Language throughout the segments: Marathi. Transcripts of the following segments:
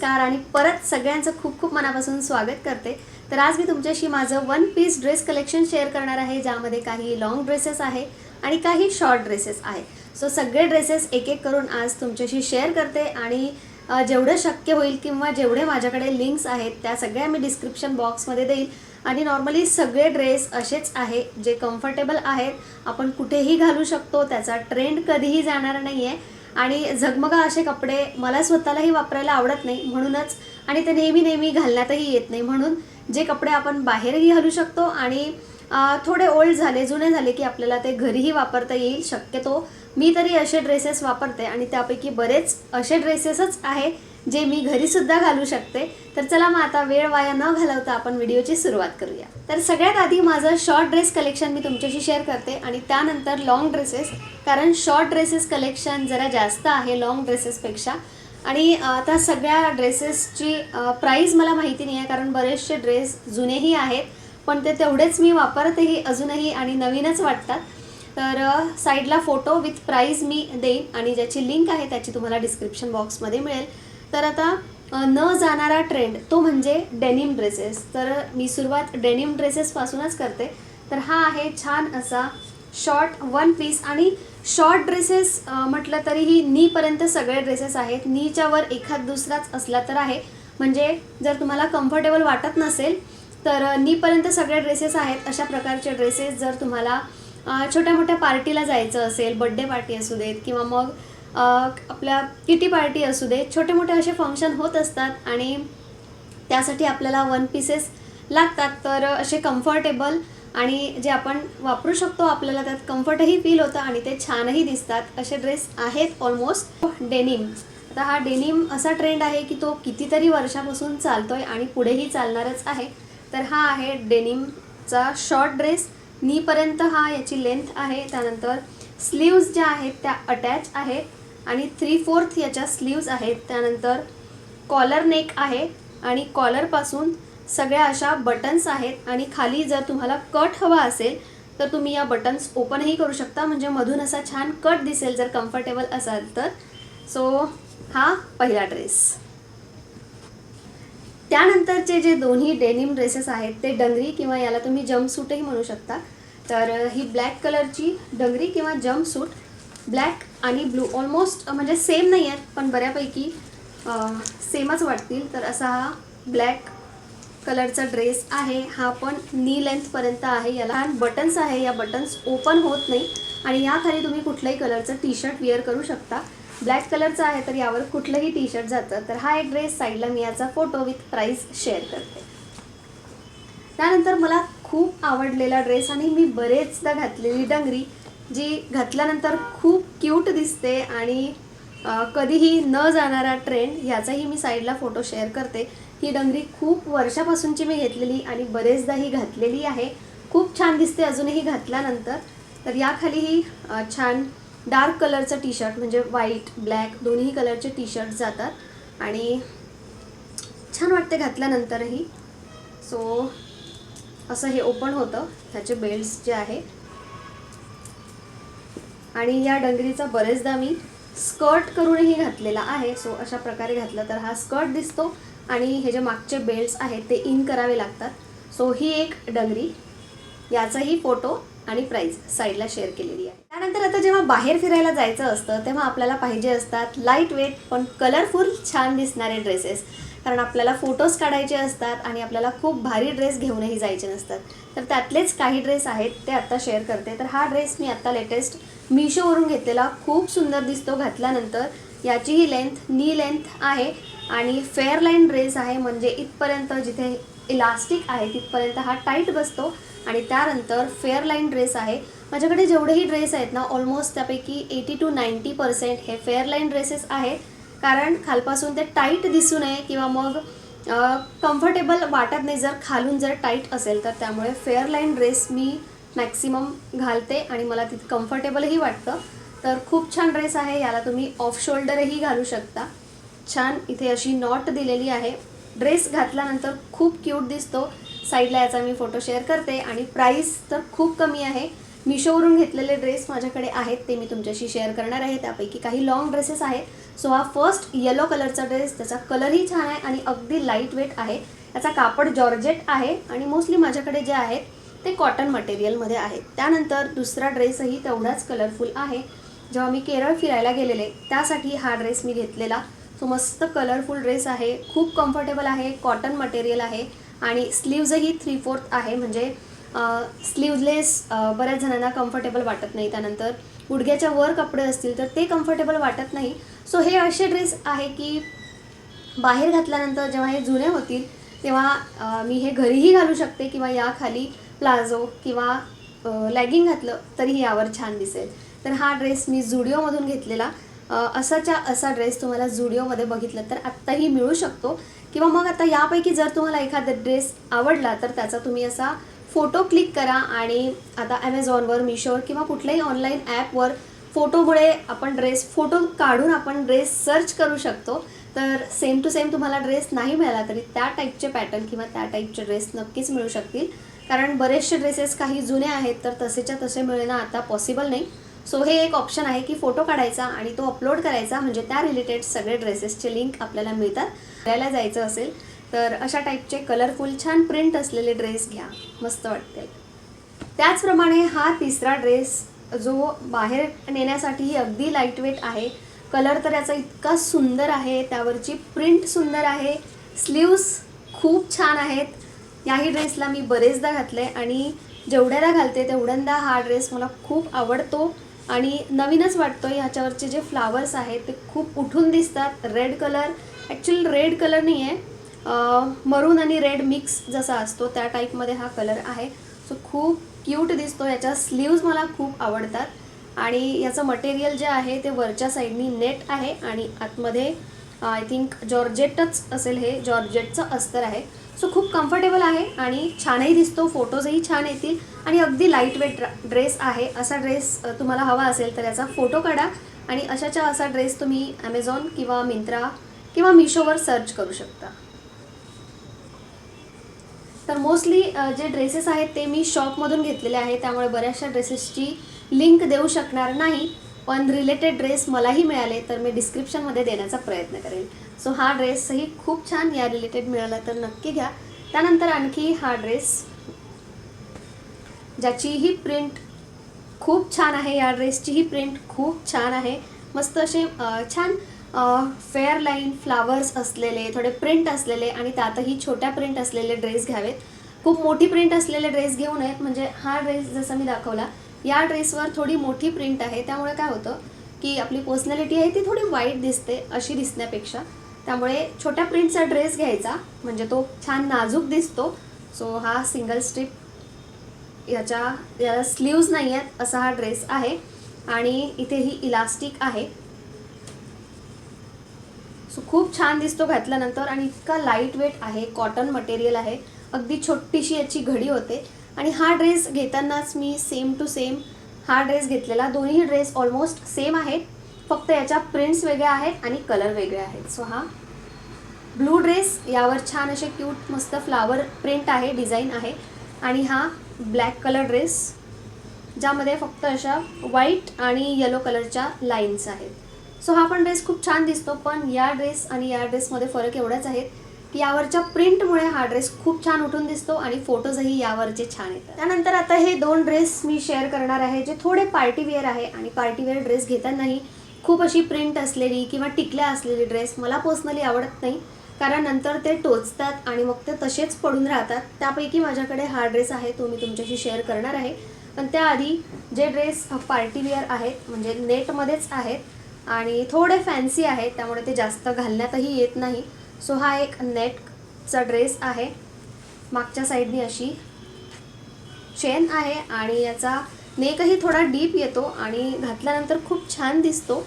नमस्कार आणि परत सगळ्यांचं खूप खूप मनापासून स्वागत करते. तर आज मी तुमच्याशी माझं one piece dress collection share करणार आहे ज्यामध्ये काही लॉंग ड्रेसेस आहे आणि काही शॉर्ट ड्रेसेस आहे. सो सगळे ड्रेसेस एक एक करून आज तुमच्याशी शेअर करते आणि जेवढं शक्य होईल किंवा जेवढे माझ्याकडे लिंक्स आहेत त्या सगळ्या मी डिस्क्रिप्शन बॉक्समध्ये देईल. आणि नॉर्मली सगळे ड्रेस असेच आहे जे कम्फर्टेबल आहेत. आपण कुठेही घालू शकतो त्याचा ट्रेंड कधीही जाणार नाही आहे आणि झगमगा असे कपडे मला स्वतःलाही वापरायला आवडत नाही म्हणूनच आणि ते नेहमी नेहमी घालण्यातही येत नाही. म्हणून जे कपडे आपण बाहेरही घालू शकतो आणि थोडे ओल्ड झाले जुने झाले की आपल्याला ते घरीही वापरता येईल शक्यतो. मी तरी असे ड्रेसेस वापरते आणि त्यापैकी बरेच असे ड्रेसेसच आहे जे मी घरीसुद्धा घालू शकते तर चला मग आता वेळ वाया न घालवता आपण व्हिडिओची सुरुवात करूया. तर सगळ्यात आधी माझं शॉर्ट ड्रेस कलेक्शन मी तुमच्याशी शेअर करते आणि त्यानंतर लॉंग ड्रेसेस कारण शॉर्ट ड्रेसेस कलेक्शन जरा जास्त आहे लॉंग ड्रेसेसपेक्षा आणि त्या आता सगळ्या ड्रेसेसची प्राईज मला माहिती नाही आहे कारण बरेचसे ड्रेस जुनेही आहेत पण ते तेवढेच मी वापरतही अजूनही आणि नवीनच वाटतात. तर साईडला फोटो विथ प्राईज मी देईन आणि ज्याची लिंक आहे त्याची तुम्हाला डिस्क्रिप्शन बॉक्समध्ये मिळेल. तर आता न जाणारा ट्रेंड तो म्हणजे डेनिम ड्रेसेस तर मी सुरुवात डेनिम ड्रेसेसपासूनच करते. तर हा आहे छान असा शॉर्ट वन पीस आणि शॉर्ट ड्रेसेस म्हटलं तरीही नीपर्यंत सगळे ड्रेसेस आहेत. नीच्या वर एखाद दुसराच असला तर आहे. म्हणजे जर तुम्हाला कम्फर्टेबल वाटत नसेल तर नीपर्यंत सगळे ड्रेसेस आहेत. अशा प्रकारचे ड्रेसेस जर तुम्हाला छोट्या मोठ्या पार्टीला जायचं असेल बड्डे पार्टी असू देत किंवा मग आपल्या किटी पार्टी असू दे छोटे मोठे असे फंक्शन होत असतात आणि त्यासाठी आपल्याला वन पीसेस लागतात. तर असे कम्फर्टेबल आणि जे आपण वापरू शकतो आपल्याला त्यात कम्फर्टही फील होतं आणि ते छानही दिसतात. असे ड्रेस आहेत ऑलमोस्ट डेनिम आता हा डेनिम असा ट्रेंड आहे की तो कितीतरी वर्षापासून चालतो आहे आणि पुढेही चालणारच आहे. तर हा आहे डेनिमचा शॉर्ट ड्रेस नीपर्यंत हा याची लेंथ आहे. त्यानंतर स्लीव्ज ज्या आहेत त्या अटॅच आहेत. आणि थ्री फोर्थ याच्या स्लीव्ज आहेत. त्यानंतर कॉलर नेक आहे आणि कॉलरपासून सगळ्या अशा बटन्स आहेत. आणि खाली जर तुम्हाला कट हवा असेल तर तुम्ही या बटन्स ओपनही करू शकता. म्हणजे मधून असा छान कट दिसेल जर कम्फर्टेबल असाल तर. सो हा पहिला ड्रेस त्यानंतरचे जे दोन्ही डेनिम ड्रेसेस आहेत ते डंगरी किंवा याला तुम्ही जम्पसूटही म्हणू शकता. तर ही ब्लॅक कलरची डंगरी किंवा जम्पसूट ब्लॅक आणि ब्लू. ऑलमोस्ट म्हणजे सेम नाही आहेत पण बऱ्यापैकी सेमच वाटतील. तर असा हा ब्लॅक कलरचा ड्रेस आहे. हा पण नी लेंथपर्यंत आहे. याला लहान बटन्स आहे. या बटन्स ओपन होत नाही. आणि याखाली तुम्ही कुठल्याही कलरचं टी शर्ट वेअर करू शकता. ब्लॅक कलरचा आहे तर यावर कुठलंही टी शर्ट जातं. तर हा एक ड्रेस साईडला मी याचा फोटो विथ प्राईस शेअर करते. त्यानंतर मला खूप आवडलेला ड्रेस आणि मी बरेचदा घातलेली डंगरी. जी घातल्यानंतर खूप क्यूट दिसते आणि कधीही न जाणारा ट्रेंड ह्याचाही मी साईडला फोटो शेअर करते. ही डंगरी खूप वर्षापासूनची मी घेतलेली आणि बरेचदा ही घातलेली आहे. खूप छान दिसते अजूनही घातल्यानंतर. तर याखालीही छान डार्क कलरचं टी शर्ट म्हणजे व्हाईट ब्लॅक दोन्ही कलरचे टी शर्ट जातात. आणि छान वाटते घातल्यानंतरही. सो असं हे ओपन होतं. ह्याचे बेल्ट्स जे आहे आणि या डंगरीचा बरेचदा मी स्कर्ट करूनही घातलेला आहे. सो अशा प्रकारे घातलं तर हा स्कर्ट दिसतो आणि हे जे मागचे बेल्ट्स आहेत ते इन करावे लागतात. सो ही एक डंगरी. याचाही फोटो आणि प्राईज साईडला शेअर केलेली आहे. त्यानंतर आता जेव्हा बाहेर फिरायला जायचं असतं तेव्हा आपल्याला पाहिजे असतात लाइट वेट पण कलरफुल छान दिसणारे ड्रेसेस कारण आपल्याला फोटोज काढायचे असतात आणि आपल्याला खूप भारी ड्रेस घेऊनही जायचे नसतात. तर त्यातलेच काही ड्रेस आहेत ते आत्ता शेअर करते. तर हा ड्रेस मी आत्ता लेटेस्ट मिशोवरून घेतलेला खूप सुंदर दिसतो घातल्यानंतर. याचीही लेंथ नी लेंथ आहे आणि फेअर लाईन ड्रेस आहे. म्हणजे इथपर्यंत जिथे इलास्टिक आहे तिथपर्यंत हा टाईट बसतो आणि त्यानंतर फेअर लाईन ड्रेस आहे. माझ्याकडे जेवढेही ड्रेस आहेत ना ऑलमोस्ट त्यापैकी एटी टू नाईंटी पर्सेंट हे फेअर लाईन ड्रेसेस आहेत कारण खालपासून ते टाईट दिसू नये किंवा मग कम्फर्टेबल वाटत नाही जर खालून जर टाईट असेल तर त्यामुळे फेअर लाईन ड्रेस मी मॅक्सिमम घालते आणि मला तिथे कम्फर्टेबलही वाटतं. तर खूप छान ड्रेस आहे याला तुम्ही ऑफ शोल्डरही घालू शकता. छान इथे अशी नॉट दिलेली आहे. ड्रेस घातल्यानंतर खूप क्यूट दिसतो. साईडला याचा मी फोटो शेअर करते आणि प्राईस तर खूप कमी आहे. मिशोवरून घेतलेले ड्रेस माझ्याकडे आहेत ते मी तुमच्याशी शेअर करणार आहे. त्यापैकी काही लॉंग ड्रेसेस आहेत. सो हा फर्स्ट येलो कलरचा ड्रेस त्याचा कलरही छान आहे आणि अगदी लाइट वेट आहे. याचा कापड जॉर्जेट आहे आणि मोस्टली माझ्याकडे जे आहेत ते कॉटन मटेरियलमध्ये आहे. त्यानंतर दुसरा ड्रेसही तेवढाच कलरफुल आहे. जेव्हा मी केरळ फिरायला गेलेले त्यासाठी हा ड्रेस मी घेतलेला. सो मस्त कलरफुल ड्रेस आहे. खूप कम्फर्टेबल आहे. कॉटन मटेरियल आहे. आणि स्लीव्जही थ्री फोर्थ आहे. म्हणजे स्लीवलेस बऱ्याच जणांना कम्फर्टेबल वाटत नाही त्यानंतर. गुडघ्याच्या वर कपडे असतील तर ते कम्फर्टेबल वाटत नाही. सो हे असे ड्रेस आहे की बाहेर घातल्यानंतर जेव्हा हे जुने होतील तेव्हा मी हे घरीही घालू शकते किंवा याखाली प्लाझो किंवा लॅगिंग घातलं तरीही यावर छान दिसेल. तर हा ड्रेस मी झुडिओमधून घेतलेला. असाच्या असा ड्रेस तुम्हाला झुडिओमध्ये बघितलं तर आत्ताही मिळू शकतो. किंवा मग आता यापैकी जर तुम्हाला एखादा ड्रेस आवडला तर त्याचा तुम्ही असा फोटो क्लिक करा आणि आता ॲमेझॉनवर मिशोवर किंवा कुठल्याही ऑनलाईन ॲपवर फोटोमुळे आपण ड्रेस फोटो काढून आपण ड्रेस सर्च करू शकतो. तर सेम टू सेम तुम्हाला ड्रेस नाही मिळाला तरी त्या टाईपचे पॅटर्न किंवा त्या टाईपचे ड्रेस नक्कीच मिळू शकतील. कारण बरेचसे ड्रेसेस काही जुने आहेत तर तसेच्या तसे मिळणं आता पॉसिबल नाही. सो हे एक ऑप्शन आहे की फोटो काढायचा आणि तो अपलोड करायचा. म्हणजे त्या रिलेटेड सगळे ड्रेसेसचे लिंक आपल्याला मिळतात. फिरायला जायचं असेल तर अशा टाईपचे कलरफुल छान प्रिंट असलेले ड्रेस घ्या. मस्त वाटते त्याचप्रमाणे हा तिसरा ड्रेस जो बाहेर नेण्यासाठीही अगदी लाईटवेट आहे. कलर तर याचा इतका सुंदर आहे. त्यावरची प्रिंट सुंदर आहे. स्लीव्स खूप छान आहेत. याही ड्रेसला मी बरेचदा घातले आणि जेवढ्यादा घालते तेवढ्यांदा हा ड्रेस मला खूप आवडतो आणि नवीनच वाटतो ह्याच्यावरचे जे फ्लावर्स आहेत ते खूप उठून दिसतात. Red colour actually red colour नाही आहे मरून आणि रेड मिक्स जसा असतो त्या टाईपमध्ये हा कलर आहे. सो खूप क्यूट दिसतो. याच्या स्लीव्ज मला खूप आवडतात. आणि याचं मटेरियल जे आहे ते वरच्या साईडनी नेट आहे आणि आतमध्ये आय थिंक जॉर्जेटच असेल हे. जॉर्जेटचं अस्तर आहे. सो खूप कम्फर्टेबल आहे आणि छानही दिसतो. फोटोजही छान येतील. आणि अगदी लाइट वेट ड्रेस आहे. असा ड्रेस तुम्हाला हवा असेल तर याचा फोटो काढा. आणि अशाच्या असा ड्रेस तुम्ही ॲमेझॉन किंवा मिंत्रा किंवा मिशोवर सर्च करू शकता. तर मोस्टली जे ड्रेसेस आहेत ते मी शॉपमधून घेतलेले आहे त्यामुळे बऱ्याचशा ड्रेसेसची लिंक देऊ शकणार नाही. पण रिलेटेड ड्रेस मलाही मिळाले तर मी डिस्क्रिप्शनमध्ये देण्याचा प्रयत्न करेन. सो हा ड्रेसही खूप छान या रिलेटेड मिळाला तर नक्की घ्या. त्यानंतर आणखी हा ड्रेस ज्याचीही प्रिंट खूप छान आहे या ड्रेसचीही प्रिंट खूप छान आहे. मस्त असे छान फेअर लाईन फ्लावर्स असलेले थोडे प्रिंट असलेले आणि त्यातही छोट्या प्रिंट असलेले ड्रेस घ्यावेत. खूप मोठी प्रिंट असलेले ड्रेस घेऊ नयेत म्हणजे हा ड्रेस जसा मी दाखवला या ड्रेसवर थोडी मोठी प्रिंट आहे. त्यामुळे काय होतं की आपली पर्सनॅलिटी आहे ती थोडी वाईट दिसते अशी दिसण्यापेक्षा. त्यामुळे छोट्या प्रिंटचा ड्रेस घ्यायचा. म्हणजे तो छान नाजूक दिसतो. सो हा सिंगल स्ट्रिप याच्या याला स्लीव्ज नाही आहेत असा हा ड्रेस आहे. आणि इथे ही इलास्टिक आहे. सो खूप छान दिसतो घातल्यानंतर आणि इतका लाइट वेट आहे. कॉटन मटेरियल आहे. अगदी छोटीशी याची घडी होते. आणि हा ड्रेस घेतानाच मी सेम टू सेम हा ड्रेस घेतलेला. दोन्ही ड्रेस ऑलमोस्ट सेम आहेत. फक्त याच्या प्रिंट्स वेगळ्या आहेत आणि कलर वेगळे आहेत. सो हा ब्लू ड्रेस यावर छान असे क्यूट मस्त फ्लावर प्रिंट आहे डिझाईन आहे. आणि हा ब्लॅक कलर ड्रेस ज्यामध्ये फक्त अशा व्हाईट आणि येलो कलरच्या लाईन्स आहेत. सो हा पण ड्रेस खूप छान दिसतो पण या ड्रेस आणि या ड्रेसमध्ये फरक एवढाच आहे की यावरच्या प्रिंटमुळे हा ड्रेस खूप छान उठून दिसतो आणि फोटोजही यावरचे छान येतात. त्यानंतर आता हे दोन ड्रेस मी शेअर करणार आहे जे थोडे पार्टीवेअर आहे. आणि पार्टीवेअर ड्रेस घेतानाही खूप अशी प्रिंट असलेली किंवा टिकल्या असलेली ड्रेस मला पर्सनली आवडत नाही. कारण नंतर ते टोचतात आणि मग ते तसेच पडून राहतात. त्यापैकी माझ्याकडे हा ड्रेस आहे तो मी तुमच्याशी शेअर करणार आहे. पण त्याआधी जे ड्रेस पार्टीवेअर आहेत म्हणजे नेटमध्येच आहेत आणि थोडे फॅन्सी आहेत त्यामुळे ते जास्त घालण्यातही येत नाही. सो हा एक नेटचा ड्रेस आहे. मागच्या साईडनी अशी चेन आहे आणि याचा नेकही थोडा डीप येतो आणि घातल्यानंतर खूप छान दिसतो.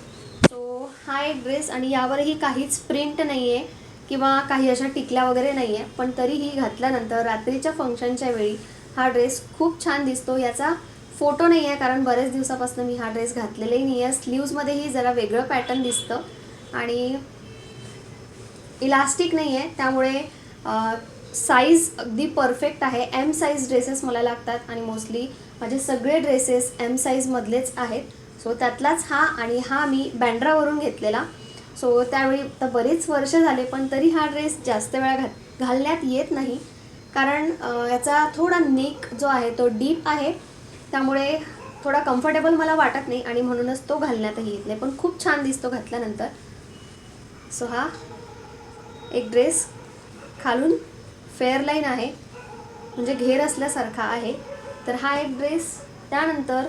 सो हा एक ड्रेस आणि यावरही काहीच प्रिंट नाही आहे किंवा काही अशा टिकल्या वगैरे नाही आहे पण तरीही घातल्यानंतर रात्रीच्या फंक्शनच्या वेळी हा ड्रेस खूप छान दिसतो. याचा फोटो नाही आहे कारण बरेच दिवसापासून मी हा ड्रेस घातलेलाही नाही आहे स्लीव्जमध्येही जरा वेगळं पॅटर्न दिसतं आणि इलास्टिक नाही आहे त्यामुळे साईज अगदी परफेक्ट आहे. एम साईज ड्रेसेस मला लागतात आणि मोस्टली माझे सगळे ड्रेसेस एम साईजमधलेच आहेत. सो त्यातलाच हा आणि हा मी बँड्रावरून घेतलेला. सो त्यावेळी तर बरीच वर्ष झाले पण तरी हा ड्रेस जास्त वेळा घात घालण्यात येत नाही. कारण याचा थोडा नेक जो आहे तो डीप आहे. त्यामुळे थोडा कम्फर्टेबल मला वाटत नाही आणि म्हणूनच तो घालण्यातही येत नाही. पण खूप छान दिसतो घातल्यानंतर. सो हा एक ड्रेस खालून फेअरलाईन आहे. म्हणजे घेर असल्यासारखा आहे. तर हा एक ड्रेस त्यानंतर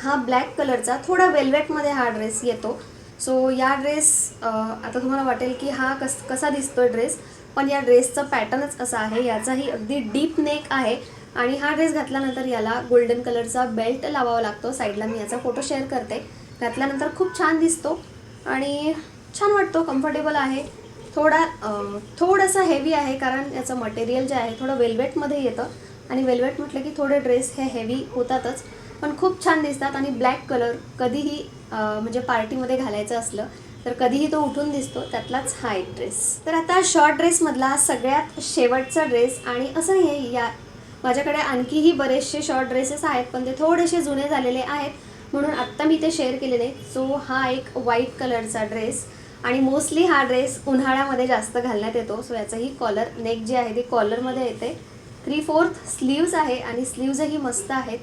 हा ब्लॅक कलरचा थोडा वेल्वेटमध्ये हा ड्रेस येतो. सो या ड्रेस आता तुम्हाला वाटेल की हा कस कसा दिसतोय ड्रेस पण या ड्रेसचं पॅटर्नच असा आहे याचाही अगदी डीप नेक आहे आणि हा ड्रेस घातल्यानंतर याला गोल्डन कलरचा बेल्ट लावावा लागतो. साईडला मी याचा फोटो शेअर करते. घातल्यानंतर खूप छान दिसतो आणि छान वाटतो कम्फर्टेबल आहे. थोडा थोडासा हेवी आहे कारण याचं मटेरियल जे आहे थोडं वेल्वेटमध्ये येतं. आणि वेल्वेट म्हटलं की थोडे ड्रेस हे हेवी होतातच पण खूप छान दिसतात आणि ब्लॅक कलर कधीही म्हणजे पार्टीमध्ये घालायचं असलं तर कधीही तो उठून दिसतो त्यातलाच हा एक ड्रेस तर आता शॉर्ट ड्रेसमधला सगळ्यात शेवटचा ड्रेस आणि असं हे या माझ्याकडे आणखीही बरेचसे शॉर्ट ड्रेसेस आहेत पण ते थोडेसे जुने झालेले आहेत म्हणून आत्ता मी ते शेअर केलेले. सो हा एक व्हाईट कलरचा ड्रेस आणि मोस्टली हा ड्रेस उन्हाळ्यामध्ये जास्त घालण्यात येतो. सो याचंही कॉलर नेक जे आहे ते कॉलरमध्ये येते. थ्री फोर्थ स्लीव्ज आहे आणि स्लीव्जही मस्त आहेत.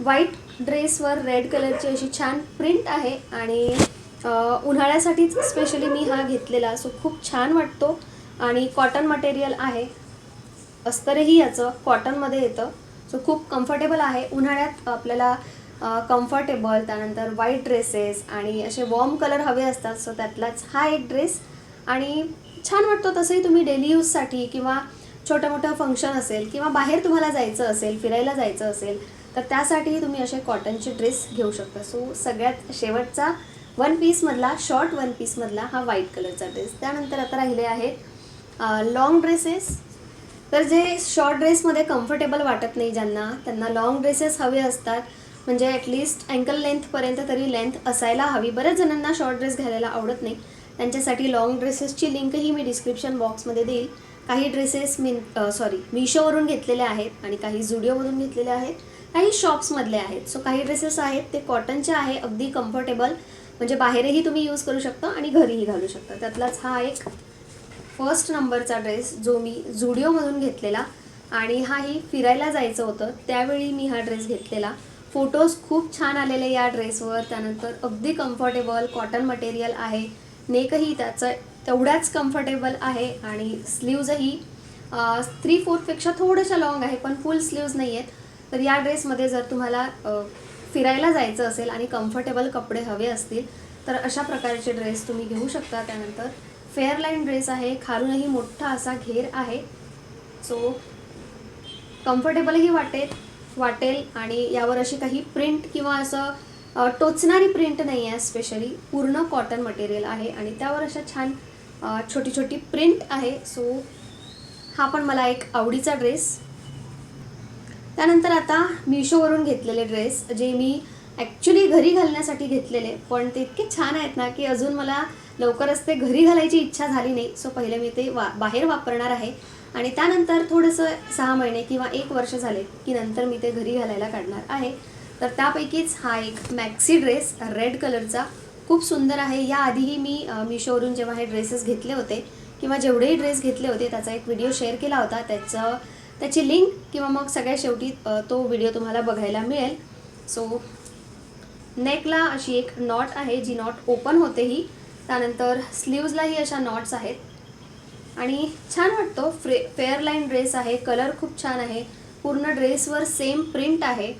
व्हाईट ड्रेसवर रेड कलरची अशी छान प्रिंट आहे आणि उन्हाळ्यासाठीच स्पेशली मी हा घेतलेला सो खूप छान वाटतो. आणि कॉटन मटेरियल आहे. अस्तरही याचं कॉटनमध्ये येतं. सो खूप कम्फर्टेबल आहे. उन्हाळ्यात आपल्याला कम्फर्टेबल त्यानंतर व्हाईट ड्रेसेस आणि असे वॉर्म कलर हवे असतात सो त्यातलाच हा एक ड्रेस आणि छान वाटतो तसंही तुम्ही डेली यूजसाठी किंवा छोटं मोठं फंक्शन असेल किंवा बाहेर तुम्हाला जायचं असेल फिरायला जायचं असेल तर त्यासाठीही तुम्ही असे कॉटनचे ड्रेस घेऊ शकता. सो सगळ्यात शेवटचा वन पीसमधला शॉर्ट वन पीसमधला हा व्हाईट कलरचा ड्रेस त्यानंतर आता राहिले आहेत लॉंग ड्रेसेस तर जे शॉर्ट ड्रेसमध्ये कम्फर्टेबल वाटत नाही ज्यांना त्यांना लॉंग ड्रेसेस हवे असतात. म्हणजे ॲटलिस्ट अँकल लेंथपर्यंत तरी लेंथ असायला हवी. बऱ्याच जणांना शॉर्ट ड्रेस घालायला आवडत नाही. त्यांच्यासाठी लॉंग ड्रेसेसची लिंकही मी डिस्क्रिप्शन बॉक्समध्ये देईल. काही ड्रेसेस मी सॉरी मिशोवरून घेतलेले आहेत आणि काही झुडिओमधून घेतलेले आहेत. काही शॉप्समधले आहेत. सो काही ड्रेसेस आहेत ते कॉटनचे आहे अगदी कम्फर्टेबल म्हणजे बाहेरही तुम्ही यूज करू शकता आणि घरीही घालू शकता. त्यातलाच हा एक फर्स्ट नंबरचा ड्रेस जो मी झुडिओमधून घेतलेला आणि हाही फिरायला जायचं होतं. त्यावेळी मी हा ड्रेस घेतलेला. फोटोज खूप छान आलेले या ड्रेसवर त्यानंतर अगदी कम्फर्टेबल कॉटन मटेरियल आहे. नेकही त्याचं तेवढ्याच कम्फर्टेबल आहे आणि स्लीव्जही थ्री फोर्थपेक्षा थोड्याशा लॉंग आहे पण फुल स्लीव्ज नाही आहेत तर या ड्रेसमध्ये जर तुम्हाला फिरायला जायचं असेल आणि कम्फर्टेबल कपडे हवे असतील तर अशा प्रकारचे ड्रेस तुम्ही घेऊ शकता. त्यानंतर फेअरलाईन ड्रेस आहे खालूनही मोठा असा घेर आहे. सो कम्फर्टेबलही वाटेल वाटेल आणि यावर अशी काही प्रिंट किंवा असं टोचणारी प्रिंट नाही आहे स्पेशली पूर्ण कॉटन मटेरियल आहे आणि त्यावर अशा छान छोटी छोटी प्रिंट आहे. सो हा पण मला एक आवडीचा ड्रेस त्यानंतर आता मिशोवरून घेतलेले ड्रेस जे मी ॲक्च्युली घरी घालण्यासाठी घेतलेले. पण ते इतके छान आहेत ना की अजून मला लवकरच ते घरी घालायची इच्छा झाली नाही. सो पहिले मी ते वा बाहेर वापरणार आहे. आणि त्यानंतर थोडंसं सहा महिने किंवा एक वर्ष झाले की नंतर मी ते घरी घालायला काढणार आहे. तर त्यापैकीच हा एक मॅक्सी ड्रेस रेड कलरचा खूप सुंदर आहे. याआधीही मी मिशोवरून जेव्हा हे ड्रेसेस घेतले होते किंवा जेवढेही ड्रेस घेतले होते त्याचा एक व्हिडिओ शेअर केला होता. त्याचं त्याची लिंक किंवा मग सगळ्या शेवटी तो व्हिडिओ तुम्हाला बघायला मिळेल. सो नेकला अशी एक नॉट आहे जी नॉट ओपन होते ही. त्यानंतर स्लीव्जलाही अशा नॉट्स आहेत. आणि छान वाटतो. फ्रे फेअरलाईन ड्रेस आहे. कलर खूप छान आहे. पूर्ण ड्रेसवर सेम प्रिंट आहे.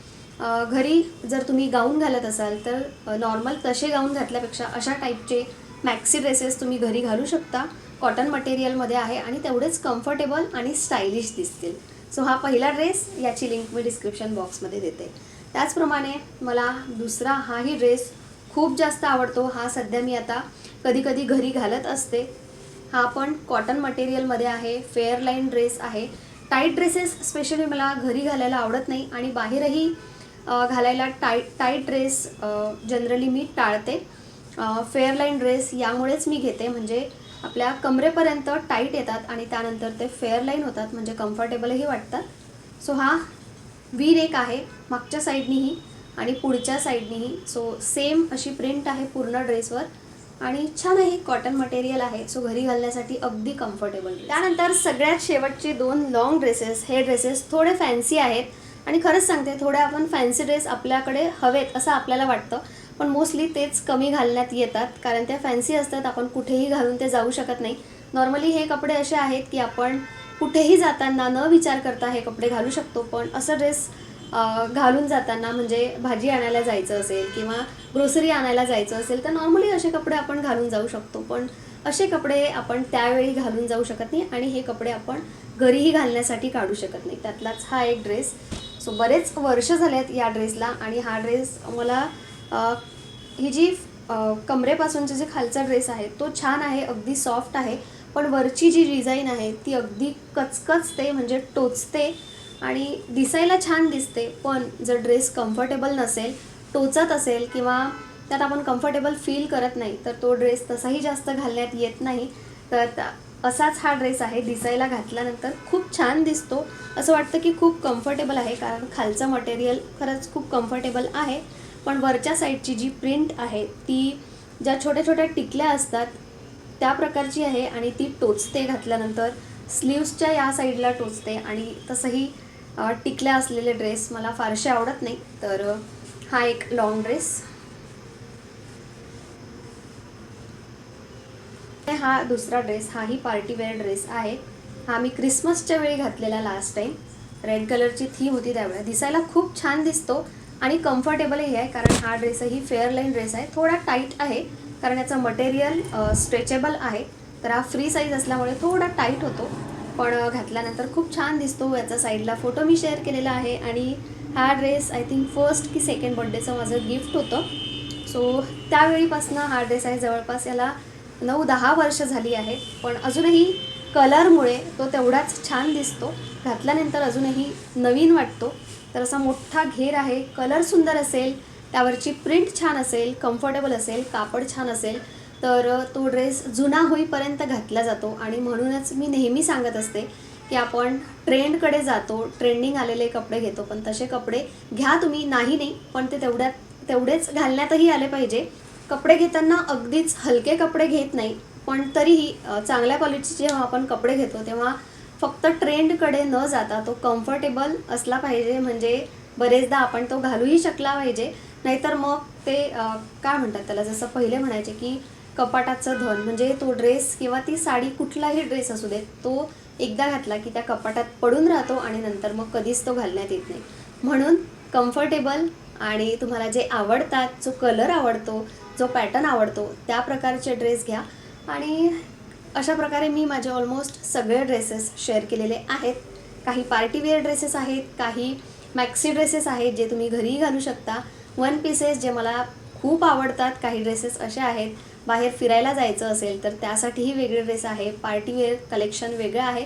घरी जर तुम्ही गाऊन घालत असाल तर नॉर्मल तसे गाऊन घातल्यापेक्षा अशा टाईपचे मॅक्सी ड्रेसेस तुम्ही घरी घालू शकता. कॉटन मटेरियलमध्ये आहे आणि तेवढेच कम्फर्टेबल आणि स्टायलिश दिसतील. सो हा पहिला ड्रेस याची लिंक मी डिस्क्रिप्शन बॉक्समध्ये देते. त्याचप्रमाणे मला दुसरा हाही ड्रेस खूप जास्त आवडतो. हा सध्या मी आता कधीकधी घरी घालत असते. हा पण कॉटन मटेरियलमध्ये आहे फेअर लाईन ड्रेस आहे. टाईट ड्रेसेस स्पेशली मला घरी घालायला आवडत नाही आणि बाहेरही घालायला टाईट टाईट ड्रेस जनरली मी टाळते. फेअरलाईन ड्रेस यामुळेच मी घेते. म्हणजे आपल्या कमरेपर्यंत टाईट येतात आणि त्यानंतर ते फेअरलाईन होतात म्हणजे कम्फर्टेबलही वाटतात. सो हा वी नेक आहे. मागच्या साईडनीही आणि पुढच्या साईडनीही सो सेम अशी प्रिंट आहे पूर्ण ड्रेसवर आणि छान आहे कॉटन मटेरियल आहे. सो घरी घालण्यासाठी अगदी कम्फर्टेबल त्यानंतर सगळ्यात शेवटचे दोन लाँग ड्रेसेस हे ड्रेसेस थोडे फॅन्सी आहेत. आणि खरंच सांगते थोडे आपण फॅन्सी ड्रेस आपल्याकडे हवेत असं आपल्याला वाटतं पण मोस्टली तेच कमी घालण्यात येतात कारण त्या फॅन्सी असतात आपण कुठेही घालून ते जाऊ शकत नाही. नॉर्मली हे कपडे असे आहेत की आपण कुठेही जाताना न विचार करता हे कपडे घालू शकतो पण असं ड्रेस घालून जाताना म्हणजे भाजी आणायला जायचं असेल किंवा ग्रोसरी आणायला जायचं असेल तर नॉर्मली असे कपडे आपण घालून जाऊ शकतो पण असे कपडे आपण त्यावेळी घालून जाऊ शकत नाही आणि हे कपडे आपण घरीही घालण्यासाठी काढू शकत नाही. त्यातलाच हा एक ड्रेस सो बरेच वर्ष झाले आहेत या ड्रेसला आणि हा ड्रेस मला ही जी कमरेपासूनचे कमरेपासूनचा जे खालचा ड्रेस आहे तो छान आहे अगदी सॉफ्ट आहे पण वरची जी डिझाईन आहे ती अगदी कचकचते म्हणजे टोचते आणि दिसायला छान दिसते. पण जर ड्रेस कम्फर्टेबल नसेल टोचत असेल किंवा त्यात आपण कम्फर्टेबल फील करत नाही तर तो ड्रेस तसाही जास्त घालण्यात येत नाही. तर असाच हा ड्रेस आहे दिसायला घातल्यानंतर खूप छान दिसतो. असं वाटतं की खूप कम्फर्टेबल आहे कारण खालचं मटेरियल खरंच खूप कम्फर्टेबल आहे. पण वरच्या साईडची जी प्रिंट आहे ती ज्या छोट्या छोट्या टिकल्या असतात त्या प्रकारची आहे आणि ती टोचते घातल्यानंतर स्लीव्सच्या या साईडला टोचते आणि तसंही टिकल्या असलेले ड्रेस मला फारसे आवडत नाही. तर हा एक लाँग ड्रेस हा दुसरा ड्रेस हाही पार्टीवेअर ड्रेस आहे. हा मी क्रिसमसच्या वेळी घातलेला लास्ट टाईम रेड कलरची थीम होती त्यावेळेला दिसायला खूप छान दिसतो आणि कम्फर्टेबलही आहे कारण हा ड्रेसही फेअर लाईन ड्रेस आहे. थोडा टाईट आहे कारण याचं मटेरियल स्ट्रेचेबल आहे. तर हा फ्री साईज असल्यामुळे थोडा टाईट होतो. पण घातल्यानंतर खूप छान दिसतो. याचा साईडला फोटो मी शेअर केलेला आहे आणि हा ड्रेस आय थिंक फर्स्ट की सेकंड बड्डेचं माझं गिफ्ट होतं. सो त्यावेळीपासून हा ड्रेस आहे. जवळपास याला नऊ दहा वर्ष झाली आहेत पण अजूनही कलरमुळे तो तेवढाच छान दिसतो. घातल्यानंतर अजूनही नवीन वाटतो. तर असा मोठा घेर आहे. कलर सुंदर असेल त्यावरची प्रिंट छान असेल कम्फर्टेबल असेल कापड छान असेल तर तो ड्रेस जुना होईपर्यंत घातला जातो. आणि म्हणूनच मी नेहमी सांगत असते की आपण ट्रेंडकडे जातो ट्रेंडिंग आलेले कपडे घेतो पण तसे कपडे घ्या तुम्ही. नाही नाही पण ते तेवढ्यात तेवढेच घालण्यातही आले पाहिजे. कपडे घेताना अगदीच हलके कपडे घेत नाही पण तरीही चांगल्या क्वालिटीचे जेव्हा आपण कपडे घेतो तेव्हा फक्त ट्रेंडकडे न जाता तो कम्फर्टेबल असला पाहिजे. म्हणजे बरेचदा आपण तो घालूही शकला पाहिजे. नाहीतर मग ते काय म्हणतात त्याला जसं पहिले म्हणायचे की कपाटाचं धन म्हणजे तो ड्रेस किंवा ती साडी कुठलाही ड्रेस असू देत तो एकदा घातला की त्या कपाटात पडून राहतो आणि नंतर मग कधीच तो घालण्यात येत नाही. म्हणून कम्फर्टेबल आणि तुम्हाला जे आवडतात जो कलर आवडतो जो पॅटर्न आवडतो त्या प्रकारचे ड्रेस घ्या. आणि अशा प्रकारे मी माझे ऑलमोस्ट सगळे ड्रेसेस शेअर केलेले आहेत. काही पार्टीवेअर ड्रेसेस आहेत काही मॅक्सी ड्रेसेस आहेत जे तुम्ही घरीही घालू शकता. वन पीसेस जे मला खूप आवडतात काही ड्रेसेस असे आहेत. बाहेर फिरायला जायचं असेल तर त्यासाठीही वेगळे ड्रेस आहे. पार्टीवेअर कलेक्शन वेगळं आहे.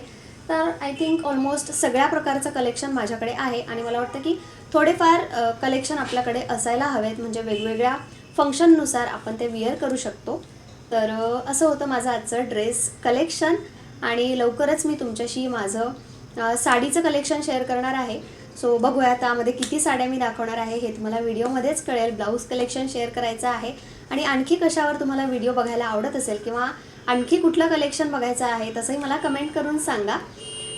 तर आय थिंक ऑलमोस्ट सगळ्या प्रकारचं कलेक्शन माझ्याकडे आहे. आणि मला वाटतं की थोडेफार कलेक्शन आपल्याकडे असायला हवेत. म्हणजे वेगवेगळ्या फंक्शननुसार आपण ते विअर करू शकतो. तर असं होतं माझं आजचं ड्रेस कलेक्शन आणि लवकरच मी तुमच्याशी माझं साडीचं कलेक्शन शेअर करणार आहे. सो बघूया त्यामध्ये किती साड्या मी दाखवणार आहे हे तुम्हाला व्हिडिओमध्येच कळेल. ब्लाऊज कलेक्शन शेअर करायचं आहे. आणि आणखी कशावर तुम्हाला व्हिडिओ बघायला आवडत असेल किंवा आणखी कुठलं कलेक्शन बघायचं आहे तसंही मला कमेंट करून सांगा.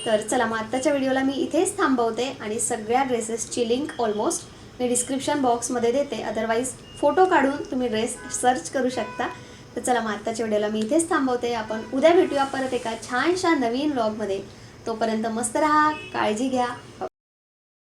तर चला मग आत्ताच्या व्हिडिओला मी इथेच थांबवते आणि सगळ्या ड्रेसेसची लिंक ऑलमोस्ट मी डिस्क्रिप्शन बॉक्समध्ये देते. अदरवाईज फोटो काढून तुम्ही ड्रेस सर्च करू शकता. तर चला मग आत्ताच्या व्हिडिओला मी इथेच थांबवते. आपण उद्या भेटूया परत एका छानशा नवीन व्लॉगमध्ये तोपर्यंत मस्त राहा काळजी घ्या.